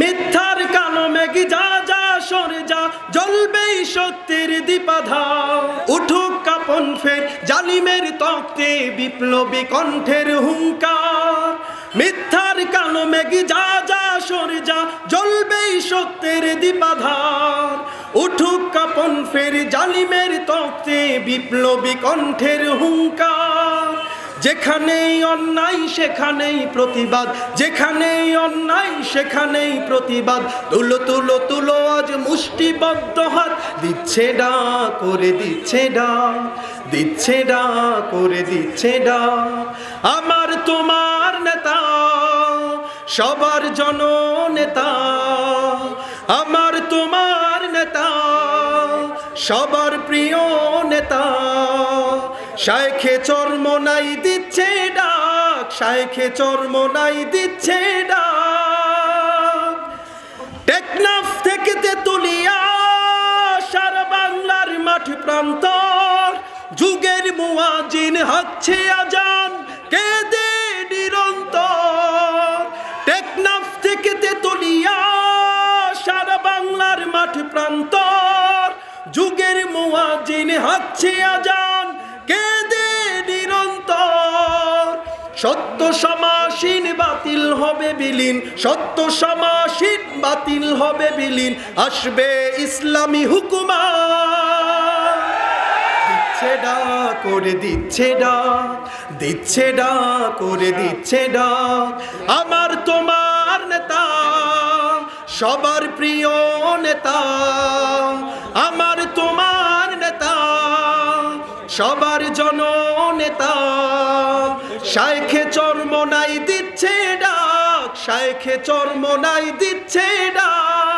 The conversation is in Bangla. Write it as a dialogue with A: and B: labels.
A: মিথ্যার কালো মেঘি যা যা সরে যা, জ্বলবেই সত্যের দীপাধা উঠুক কাপন ফের জালিমের তক্তে, বিপ্লবী কণ্ঠের হুঙ্কার। মিথ্যার কালো মেঘি যা যা সরে যা, জ্বলবেই সত্যের দীপাধার উঠুক কাপন ফের জালিমের তক্তে, বিপ্লবী কণ্ঠের হুঙ্কার। যেখানেই অন্যায়, সেখানেই প্রতিবাদ। যেখানেই অন্যায়, সেখানেই প্রতিবাদ। তুলো তুলো তুলো, আজ মুষ্টিবদ্ধ হাত। দিচ্ছে ডা, করে দিচ্ছে ডা। দিচ্ছে ডা, করে দিচ্ছে ডা। আমার, তোমার নেতা, সবার জন নেতা আমার, তোমার নেতা, সবার প্রিয় শাইখে চর্মনাই দিচ্ছে ডাক, শাইখে চর্মনাই দিচ্ছে ডাক। টেকনাফ থেকে তেতুলিয়া, সারা বাংলার মাঠ প্রান্তর। যুগের মুয়াজিন হচ্ছে আজান, কেঁদে নিরন্তর। টেকনাফ থেকে তেতুলিয়া, সারা বাংলার মাঠ প্রান্তর। যুগের মুয়াজিন হচ্ছে আজান। কেঁদে নিরন্তর। সত্য সমাসীন বাতিল হবে বিলীন, সত্য সমাসীন বাতিল হবে বিলীন। আসবে ইসলামী হুকুমা। দিচ্ছে ডা করে দিচ্ছে ডা দিচ্ছে ডা করে দিচ্ছে ডা। আমার তোমার নেতা, সবার প্রিয় নেতা, আমার সবার জন নেতা শাইখে চর্মনাই দিচ্ছে ডাক শাইখে চর্মনাই দিচ্ছে ডাক।